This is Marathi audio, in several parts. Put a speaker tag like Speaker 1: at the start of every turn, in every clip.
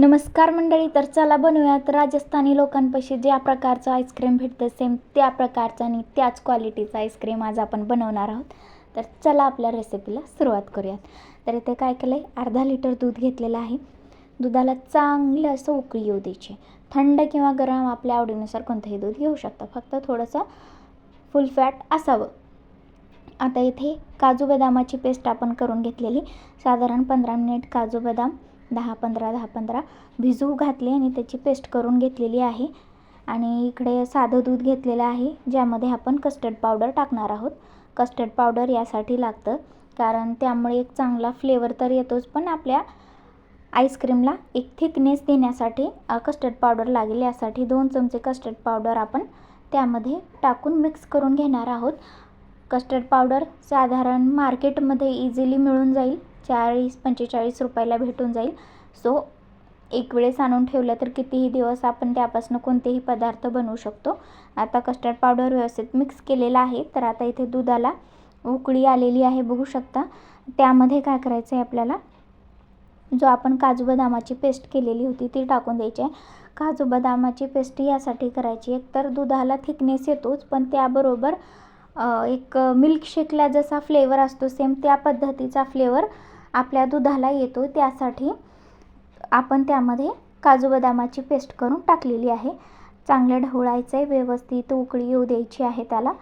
Speaker 1: नमस्कार मंडळी तर चला बनवूयात राजस्थानी लोकांपाशी ज्या प्रकारचं आईस्क्रीम भेटतं सेम त्या प्रकारचं आणि त्याच क्वालिटीचं आईस्क्रीम आज आपण बनवणार आहोत. तर चला आपल्या रेसिपीला सुरुवात करूयात. तर इथे काय केलं आहे अर्धा लिटर दूध घेतलेलं आहे. दुधाला चांगलं असं उकळी येऊ द्यायची. थंड किंवा गरम आपल्या आवडीनुसार कोणतंही दूध घेऊ शकता. फक्त थोडंसं फुल फॅट असावं. आता इथे काजू बदामाची पेस्ट आपण करून घेतलेली. साधारण पंधरा मिनिट काजू बदाम दहा पंधरा दहा पंधरा भिजवू घातले आणि त्याची पेस्ट करून घेतलेली आहे. आणि इकडे साधं दूध घेतलेलं आहे ज्यामध्ये आपण कस्टर्ड पावडर टाकणार आहोत. कस्टर्ड पावडर यासाठी लागतं कारण त्यामुळे एक चांगला फ्लेवर तर येतोच पण आपल्या आईस्क्रीमला एक थिकनेस देण्यासाठी कस्टर्ड पावडर लागेल यासाठी दोन चमचे कस्टर्ड पावडर आपण त्यामध्ये टाकून मिक्स करून घेणार आहोत. कस्टर्ड पावडर साधारण मार्केटमध्ये इझिली मिळून जाईल. चाळीस पंचेचाळीस रुपयाला भेटून जाईल. सो एक वेळेस आणून ठेवलं तर कितीही दिवस आपण त्यापासून कोणतेही पदार्थ बनवू शकतो. आता कस्टर्ड पावडर व्यवस्थित मिक्स केलेला आहे. तर आता इथे दुधाला उकळी आलेली आहे बघू शकता. त्यामध्ये काय करायचं आहे आपल्याला? जो आपण काजू बदामाची पेस्ट केलेली होती ती टाकून द्यायची आहे. काजू बदामाची पेस्ट यासाठी करायची एक तर दुधाला थिकनेस येतोच पण त्याबरोबर एक मिल्कशेकला जसा फ्लेवर असतो सेम त्या पद्धतीचा फ्लेवर आपल्या दुधाला येतो त्यासाठी आपण त्यामध्ये काजू बदामाची पेस्ट करून टाकलेली आहे. चांगलं ढवळायचं आहे व्यवस्थित उकळी येऊ द्यायची आहे त्याला.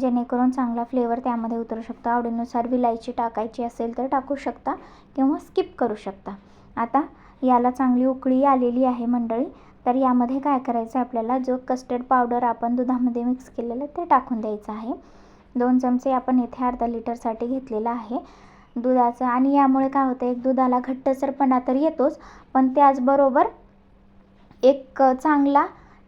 Speaker 1: जेणेकरून चांगला फ्लेवर त्यामध्ये उतरू शकतो. आवडीनुसार विलायची टाकायची असेल तर टाकू शकता किंवा स्किप करू शकता. आता याला चांगली उकळी आलेली आहे मंडळी. तर यामध्ये काय करायचं आहे आपल्याला? जो कस्टर्ड पावडर आपण दुधामध्ये मिक्स केलेलं ते टाकून द्यायचं आहे. दोन चमचे आपण इथे अर्धा लिटरसाठी घेतलेला आहे. दुधाचं. आणि यामुळे काय होतं एक दुधाला घट्टसरपणा तर येतोच पण त्याचबरोबर एक चांगला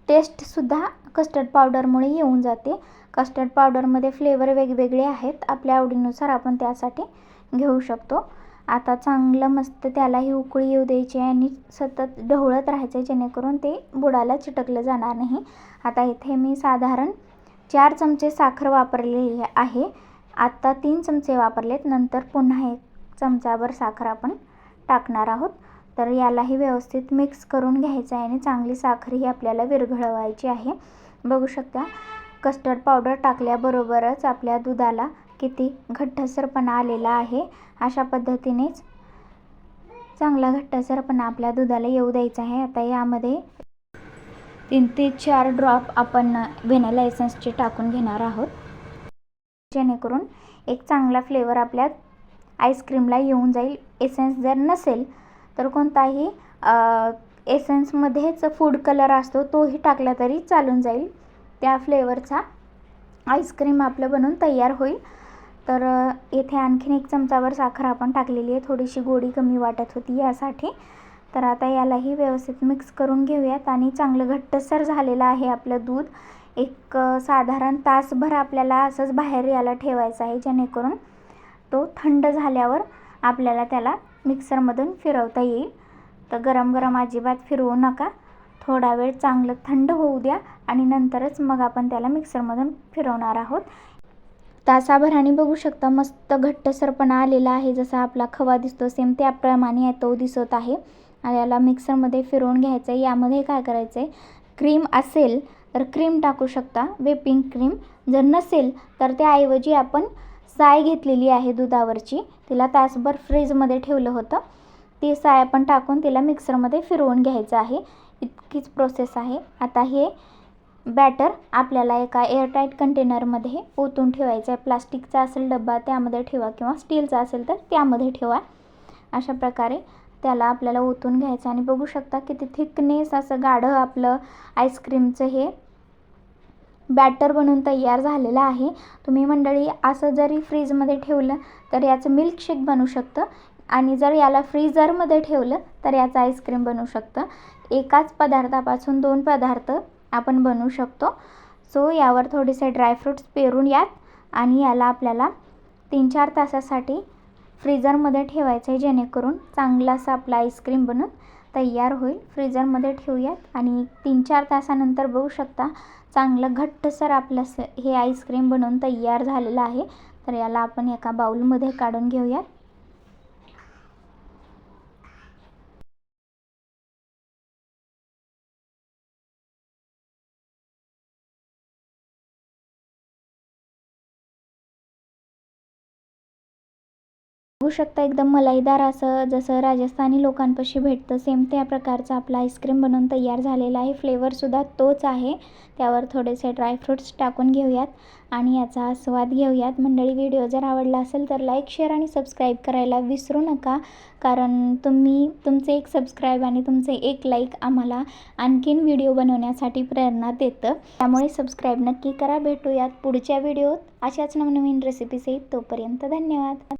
Speaker 1: टेस्टसुद्धा कस्टर्ड पावडरमुळे येऊन जाते. कस्टर्ड पावडरमध्ये फ्लेवर वेगवेगळे आहेत आपल्या आवडीनुसार आपण त्यासाठी घेऊ शकतो. आता चांगलं मस्त त्यालाही उकळी येऊ द्यायची आणि सतत ढवळत राहायचं जेणेकरून ते बुडाला चिटकलं जाणार नाही. आता इथे मी साधारण चार चमचे साखर वापरलेली आहे. आत्ता तीन चमचे वापरलेत नंतर पुन्हा एक चमचाभर साखर आपण टाकणार आहोत. तर यालाही व्यवस्थित मिक्स करून घ्यायचं आहे आणि चांगली साखर ही आपल्याला विरघळवायची आहे. बघू शकता कस्टर्ड पावडर टाकल्याबरोबरच आपल्या दुधाला किती घट्टसरपणा आलेला आहे. अशा पद्धतीनेच चांगला घट्टसरपणा आपल्या दुधाला येऊ द्यायचा आहे. आता यामध्ये तीन ते चार ड्रॉप आपण व्हेनिला एसन्सचे टाकून घेणार आहोत. जेणेकरून एक चांगला फ्लेवर आपल्या आईस्क्रीमला येऊन जाईल. एसेन्स जर नसेल तर कोणताही एसेन्समध्येच फूड कलर असतो तोही टाकला तरी चालून जाईल. त्या फ्लेवरचा आईस्क्रीम आपलं बनून तयार होईल. तर येथे आणखीन एक चमचावर साखर आपण टाकलेली आहे. थोडीशी गोडी कमी वाटत होती यासाठी. तर आता यालाही व्यवस्थित मिक्स करून घेऊयात आणि चांगलं घट्टसर झालेलं आहे आपलं दूध. एक साधारण तासभर आपल्याला असंच बाहेर याला ठेवायचं आहे जेणेकरून तो थंड झाल्यावर आपल्याला त्याला मिक्सरमधून फिरवता येईल. तर गरम गरम अजिबात फिरवू नका. थोडा वेळ चांगलं थंड होऊ द्या आणि नंतरच मग आपण त्याला मिक्सरमधून फिरवणार आहोत. तासाभराने बघू शकता मस्त घट्टसरपणा आलेला आहे जसा आपला खवा दिसतो सेम त्याप्रमाणे तो दिसत आहे. याला मिक्सरमध्ये फिरवून घ्यायचं आहे यामध्ये काय करायचं आहे क्रीम असेल तर क्रीम टाकू शकता. व्हिपिंग क्रीम जर नसेल तर त्याऐवजी आपण साय घेतलेली आहे दुधावरची. तिला तासभर फ्रीजमध्ये ठेवलं होतं. ती साय आपण टाकून तिला मिक्सरमध्ये फिरवून घ्यायचं आहे. इतकीच प्रोसेस आहे. आता हे बॅटर आपल्याला एका एअरटाईट कंटेनरमध्ये ओतून ठेवायचं आहे. प्लास्टिकचा असेल डब्बा त्यामध्ये ठेवा किंवा स्टीलचा असेल तर त्यामध्ये ठेवा. अशा प्रकारे त्याला आपल्याला ओतून घ्यायचं आणि बघू शकता किती थिकनेस असं गाढं आपलं आईस्क्रीमचं हे बॅटर बनून तयार झालेलं आहे. तुम्ही मंडळी असं जरी फ्रीजमध्ये ठेवलं तर याचं मिल्कशेक बनू शकतं. आणि जर याला फ्रीजरमध्ये ठेवलं तर याचं आईस्क्रीम बनू शकतं. एकाच पदार्थापासून दोन पदार्थ आपण बनवू शकतो. सो यावर थोडेसे ड्रायफ्रूट्स पेरून यात. आणि याला आपल्याला तीन चार तासासाठी फ्रीजरमध्ये ठेवायचं आहे जेणेकरून चांगलं असं आपलं आईस्क्रीम बनून तयार होईल. फ्रीजरमध्ये ठेवूयात आणि तीन चार तासानंतर बघू शकता चांगलं घट्टसर आपलं हे आईस्क्रीम बनवून तयार झालेलं आहे. तर याला आपण एका बाऊलमध्ये काढून घेऊयात. बघू शकता एकदम मलाईदार असं जसं राजस्थानी लोकांपाशी भेटतं सेम त्या प्रकारचं आपला आईस्क्रीम बनवून तयार झालेला आहे. फ्लेवरसुद्धा तोच आहे. त्यावर थोडेसे ड्रायफ्रूट्स टाकून घेऊयात आणि याचा आस्वाद घेऊयात. मंडळी व्हिडिओ जर आवडला असेल तर लाईक शेअर आणि सबस्क्राईब करायला विसरू नका. कारण तुम्ही तुमचे एक सबस्क्राईब आणि तुमचे एक लाईक आम्हाला आणखीन व्हिडिओ बनवण्यासाठी प्रेरणा देतं. त्यामुळे सबस्क्राईब नक्की करा. भेटूयात पुढच्या व्हिडिओत अशाच नवनवीन रेसिपीज येत तोपर्यंत धन्यवाद.